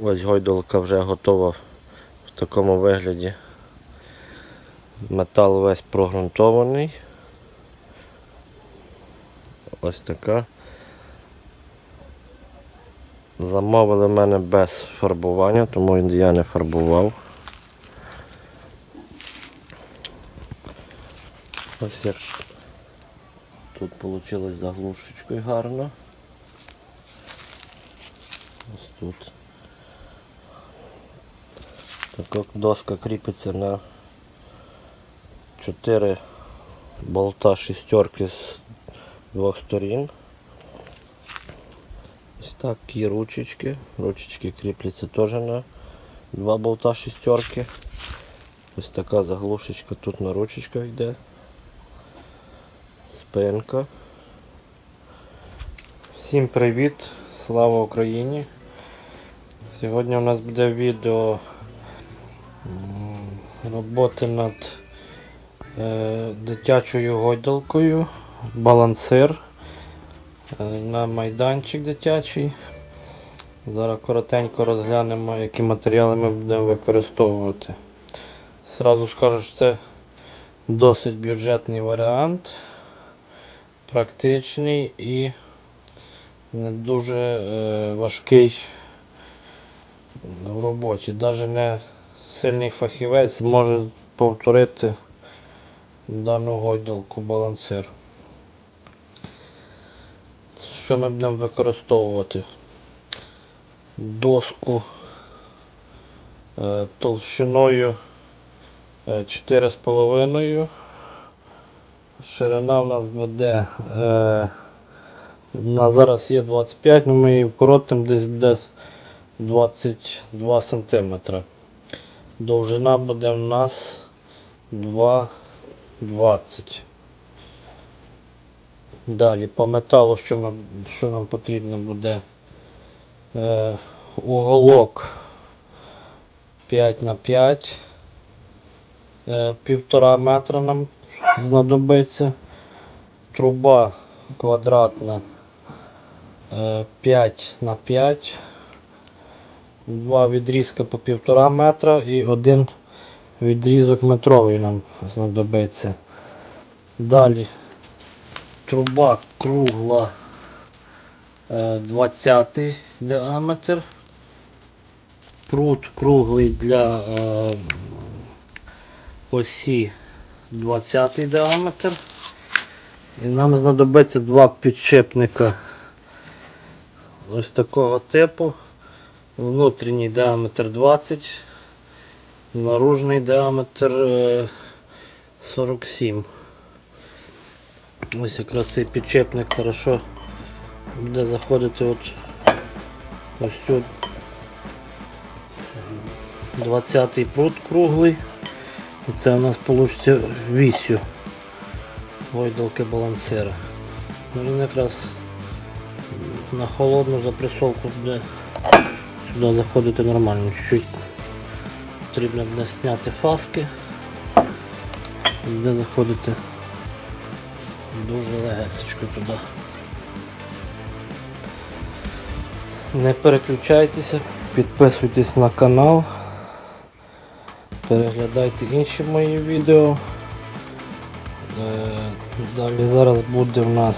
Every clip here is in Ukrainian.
Ось гойдолка вже готова в такому вигляді. Метал весь прогрунтований. Ось така. Замовили в мене без фарбування, тому я не фарбував. Ось як тут вийшло заглушечкою гарно. Ось тут. Така доска кріпиться на 4 болта шістерки з двох сторін. Ось такі ручечки. Ручечки кріпляться теж на два болта шістерки. Ось така заглушечка тут на ручечках йде. Спинка. Всім привіт! Слава Україні! Сьогодні у нас буде відео роботи над е, дитячою гойдалкою, балансир е, на майданчик дитячий. Зараз коротенько розглянемо, які матеріали ми будемо використовувати. Зразу скажу, що це досить бюджетний варіант, практичний і не дуже е, важкий в роботі. Навіть не сильний фахівець може повторити дану гойдалку балансир. Що ми будемо використовувати? Доску е, толщиною е, 4,5. Ширина в нас буде е, на зараз є 25, але ми її вкоротимо десь буде 22 см. Довжина буде в нас 2,20. Далі по металу, що нам, що нам потрібно буде е, уголок 5 на 5 е, півтора метра нам знадобиться. Труба квадратна е, 5 на 5 два відрізка по півтора метра і один відрізок метровий нам знадобиться. Далі труба кругла е, 20 діаметр. Прут круглий для е, осі 20 діаметр. І нам знадобиться два підшипника ось такого типу. Внутрішній діаметр 20, наружний діаметр е, 47. Ось якраз цей підчепник хорошо буде заходити от ось тут 20 прут круглий. І це у нас вийде вісю гойдалки балансира. Ну, Він якраз на холодну запресовку буде сюди заходити нормально. Чуть-чуть потрібно буде зняти фаски. Буде заходити дуже легесечко туди. Не переключайтеся, підписуйтесь на канал, переглядайте інші мої відео. Е, Далі зараз буде в нас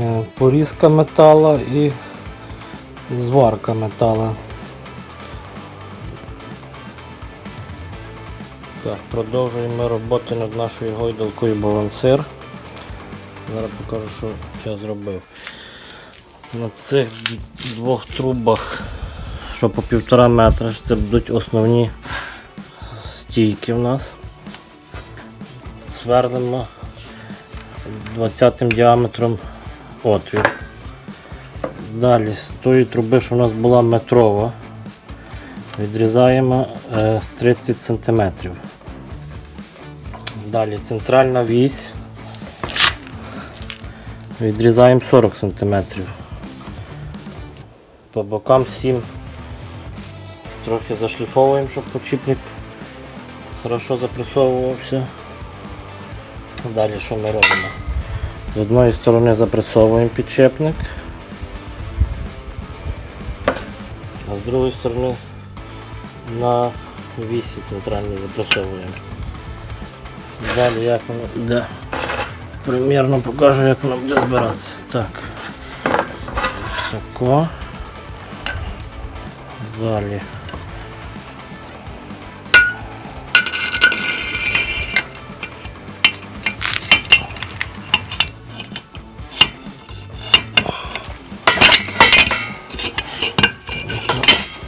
е, порізка метала і зварка метала. Так, продовжуємо роботи над нашою гойдалкою балансир. Зараз покажу, що я зробив. На цих двох трубах, що по півтора метра, це будуть основні стійки в нас. Сверлимо 20 діаметром отвір. Далі з тої труби, що у нас була метрова, відрізаємо е, 30 см. Далі центральна вісь. Відрізаємо 40 см. По бокам 7 трохи зашліфовуємо, щоб почіпник хорошо запресовувався. Далі що ми робимо? З одної сторони запресовуємо підчепник, з другої сторони на вісі центральный запресовуємо. Далі як воно буде. Примірно покажу, як воно буде збиратися. Так. Тако. Далі.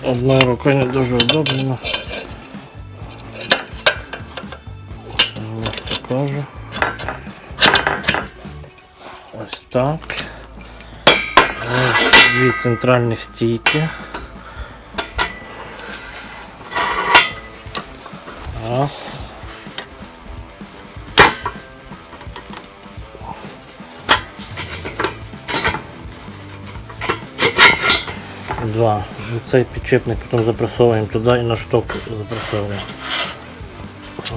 Одною рукою не дуже удобно. Ось покажу. Ось так. Ось дві центральних стійки. Раз. Два. Цей підчепник потім запресовуємо туди і на шток запресовуємо.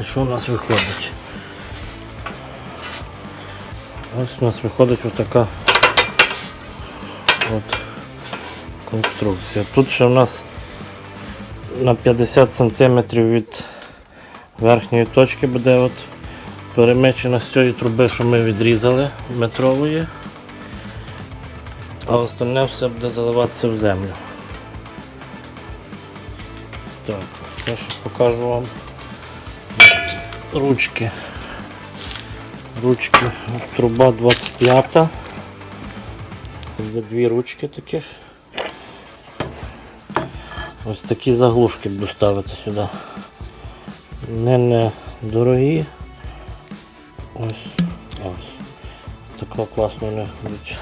І що у нас виходить? Ось у нас виходить отака от конструкція. Тут ще у нас на 50 см від верхньої точки буде от перемечена з цієї труби, що ми відрізали метрової, а остальне все буде заливатися в землю. Так, я ще покажу вам ручки. Ручки, труба 25. Це дві ручки таких. Ось такі заглушки буду ставити сюди. Не не дорогі. Ось ось. Тако класно вони будуть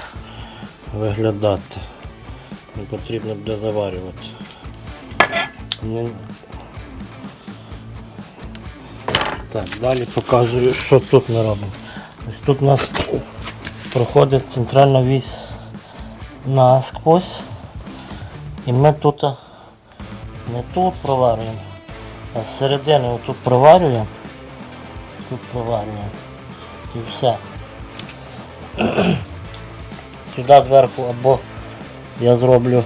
виглядати. Не потрібно буде заварювати. Не- Так, далі показую, що тут ми робимо. Ось тут у нас проходить центральна вісь насквозь. І ми тут не тут проварюємо, а з середини отут проварюємо. Тут проварюємо. І все. Сюди зверху або я зроблю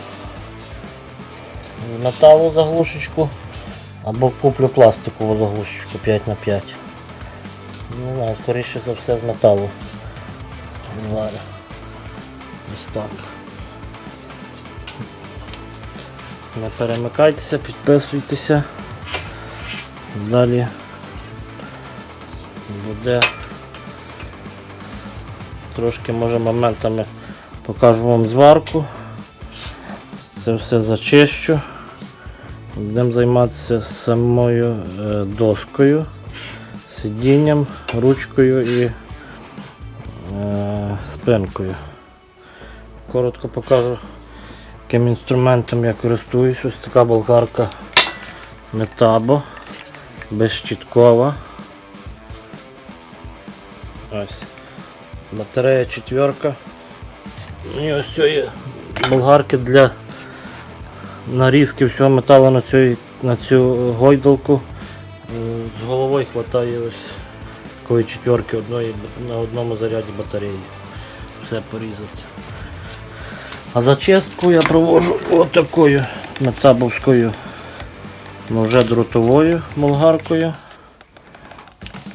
з металу заглушечку, або куплю пластикову заглушечку 5х5. Не знаю, скоріше за все з металу. Зварю. Ось так. Не перемикайтеся, підписуйтеся. Далі буде трошки може моментами покажу вам зварку. Це все зачищу. Будемо займатися самою е, доскою, сидінням, ручкою і е, спинкою. Коротко покажу, яким інструментом я користуюсь. Ось така болгарка Metabo, безщіткова. Батарея четверка. І ось цієї болгарки для нарізки всього металу на цю, на цю гойдалку. Е, З головою вистачає ось такої четверки одної, на одному заряді батареї. Все порізати. А зачистку я проводжу отакою метабовською ну, вже дротовою болгаркою.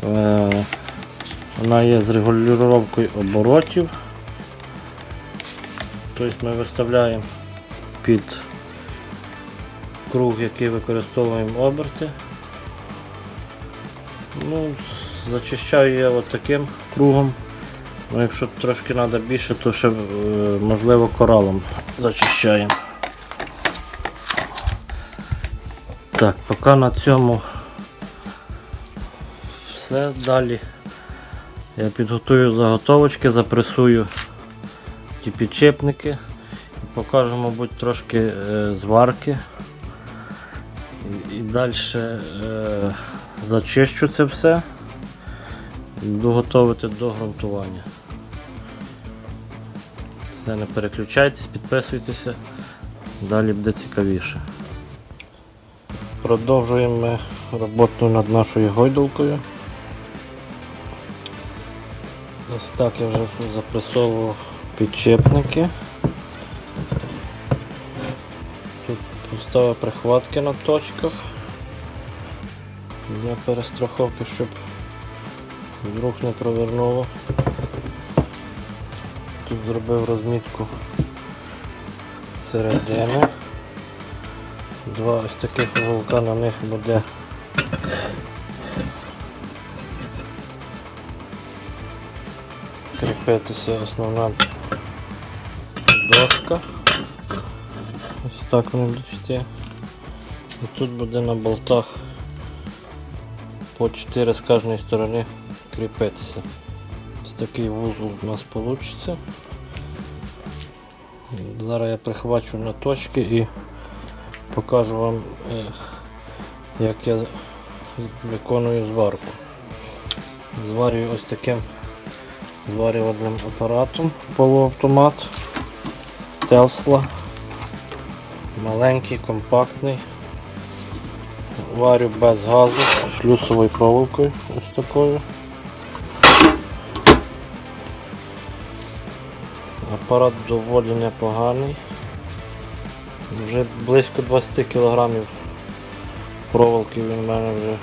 Е, Вона є з регулюванням оборотів. Тобто ми виставляємо під круг, який використовуємо оберти. Ну, зачищаю я от таким кругом. Ну, якщо трошки треба більше, то ще е, можливо коралом зачищаємо. Так, поки на цьому все. Далі я підготую заготовочки, запресую ті підчепники і покажу, мабуть, трошки е, зварки. І, далі е, зачищу це все готувати до ґрунтування. Все, не переключайтесь, підписуйтеся, далі буде цікавіше. Продовжуємо ми роботу над нашою гойдалкою. Ось так я вже запресовував підчепники. Поставив прихватки на точках для перестраховки, щоб вдруг не провернуло. Тут зробив розмітку середини. Два ось таких вулка на них буде кріпитися основна доска. Ось так вони будуть йти. І тут буде на болтах по 4 з кожної сторони кріпитися. Ось такий вузол у нас вийде. Зараз я прихвачу на точки і покажу вам, е, як я виконую зварку. Зварюю ось таким зварювальним апаратом полуавтомат Tesla. Маленький, компактний. Варю без газу, шлюсовою проволокою ось такою. Апарат доволі непоганий. Вже близько 20 кг проволоки він в мене вже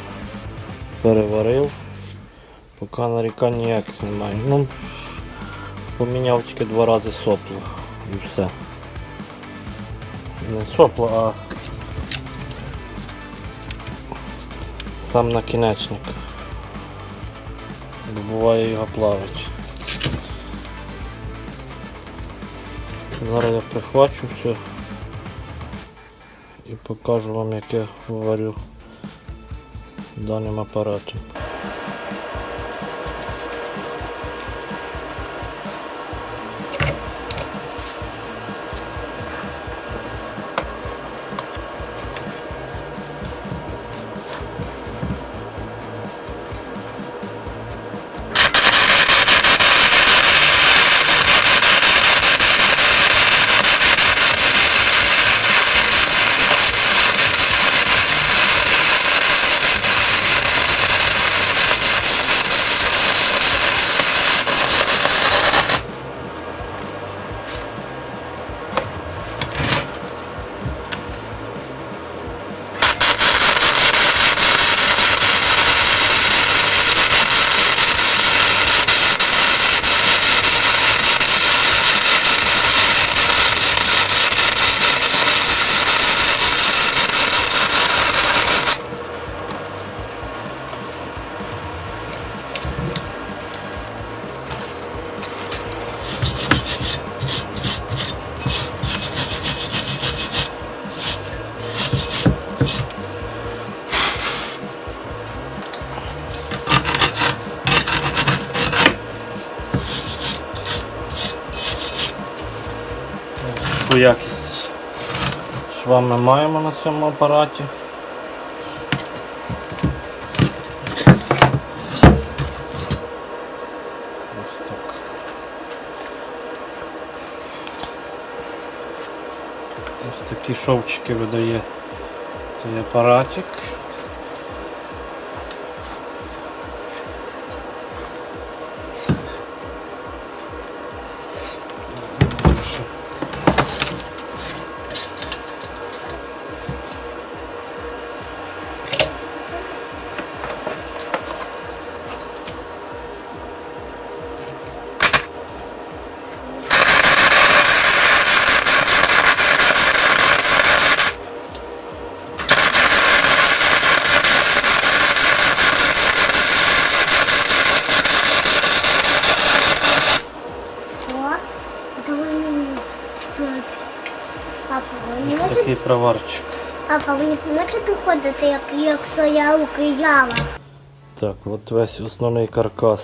переварив. Поки нарікань ніяких немає. Ну, поміняв тільки два рази сопло і все. Не сопло, а сам накінечник. Бо буває його плавить. Зараз я прихвачу все і покажу вам, як я варю даним апаратом. Таку якість шва ми маємо на цьому апараті. Ось такі шовчики видає цей апаратик. Приходити, як, як своя укияла? Так, от весь основний каркас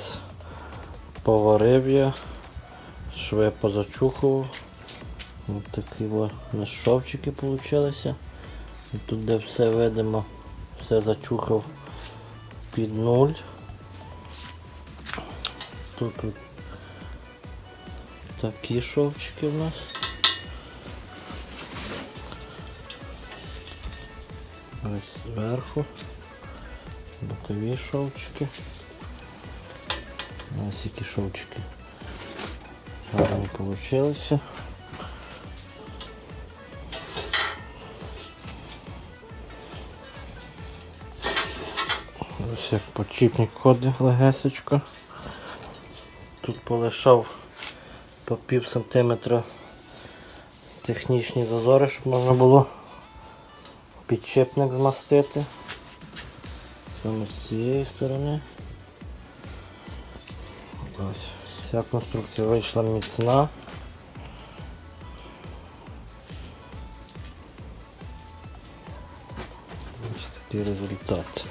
поварив я, шви позачухував. Ось такі о, шовчики вийшли. Тут де все видимо, все зачухав під нуль. Тут от такі шовчики в нас. зверху, бокові шовчики. Ну, ось які шовчики гарно вийшло. Ось як почіпник ходить легесочка. Тут полишав по пів сантиметра технічні зазори, щоб можна було підчепник змастити. Саме з цієї сторони. Ось. Вся конструкція вийшла міцна. Ось такий результат.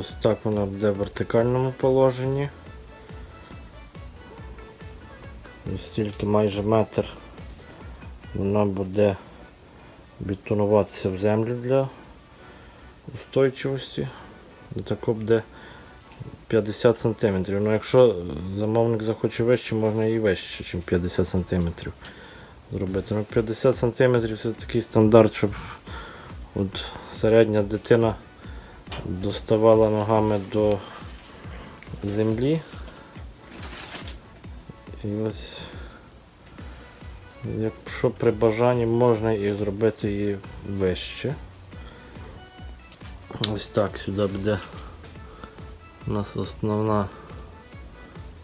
Ось так вона буде в вертикальному положенні. Ось тільки майже метр вона буде бетонуватися в землю для устойчивості. І буде 50 см. Ну якщо замовник захоче вище, можна і вище, ніж 50 см зробити. Ну 50 см це такий стандарт, щоб от середня дитина доставала ногами до землі. І ось, якщо при бажанні можна і зробити її вище. Ось так сюди буде у нас основна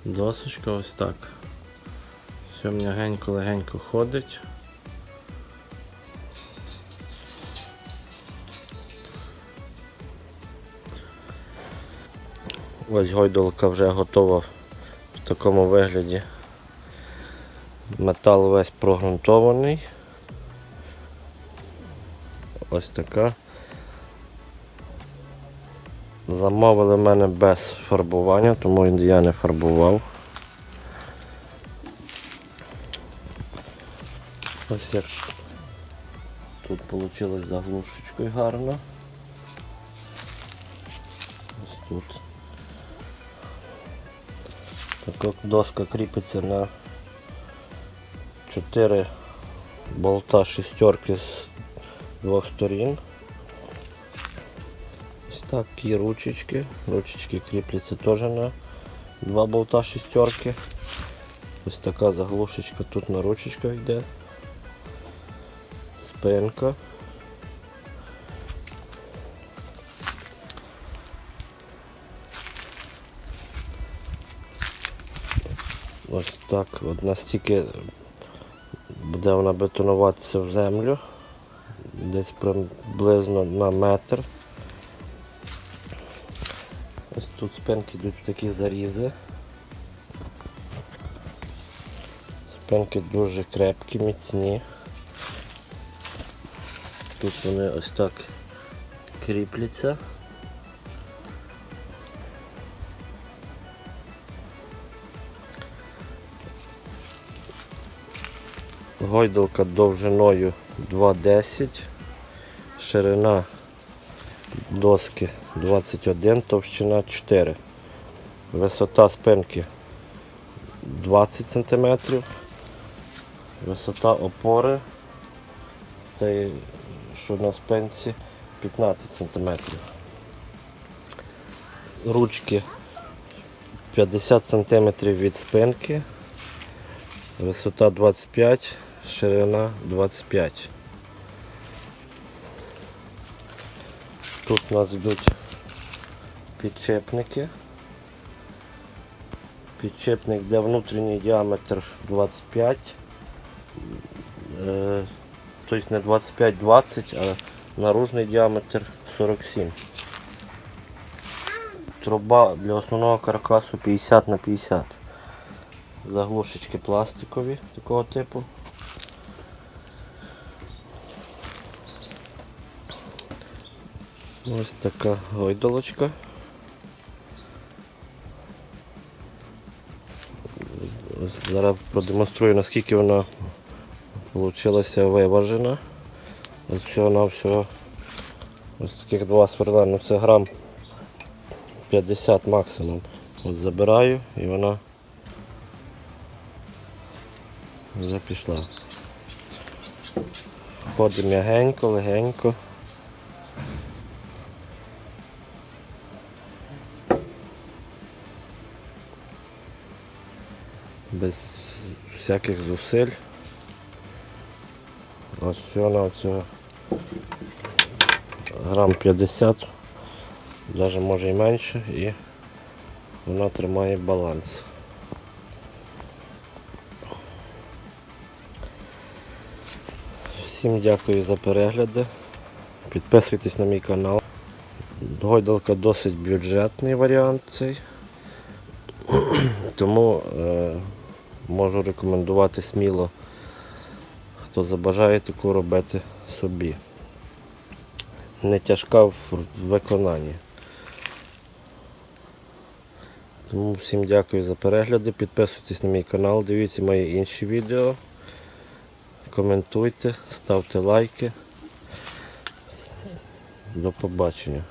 досочка, ось так. Все м'ягенько легенько ходить. Ось гойдолка вже готова в такому вигляді. Метал весь прогрунтований. Ось така. Замовили мене без фарбування, тому я не фарбував. Ось як тут вийшло заглушечкою гарно. Ось тут. Так як доска кріпиться на 4 болта шестерки з двох сторін. Ось такі ручечки. Ручечки кріпляться теж на два болта шестерки. Ось така заглушечка тут на ручечках йде. Спинка. Ось так, от настільки буде вона бетонуватися в землю. Десь приблизно на метр. Ось тут спинки йдуть в такі зарізи. Спинки дуже крепкі, міцні. Тут вони ось так кріпляться. Гойдалка довжиною 2,10, ширина доски 21, товщина 4. Висота спинки 20 см. Висота опори, це що на спинці 15 см. Ручки 50 см від спинки. Висота 25, ширина 25. Тут у нас йдуть підчепники. Підчепник де внутрішній діаметр 25. Е, тобто не 25-20, а наружний діаметр 47. Труба для основного каркасу 50 на 50. Заглушечки пластикові такого типу. Ось така гойдолочка. Зараз продемонструю наскільки вона вийшла виважена. Всього на всього ось таких два сверла, ну це грам 50 максимум. От забираю і вона вже пішла. Ходить м'ягенько, легенько. Без всяких зусиль. Ось всього на цього грам 50, навіть може і менше, і вона тримає баланс. Всім дякую за перегляди. Підписуйтесь на мій канал. Гойдалка досить бюджетний варіант цей. Тому е, можу рекомендувати сміло, хто забажає таку робити собі. Не тяжка в виконанні. Тому всім дякую за перегляди. Підписуйтесь на мій канал, дивіться мої інші відео. Коментуйте, ставте лайки. До побачення.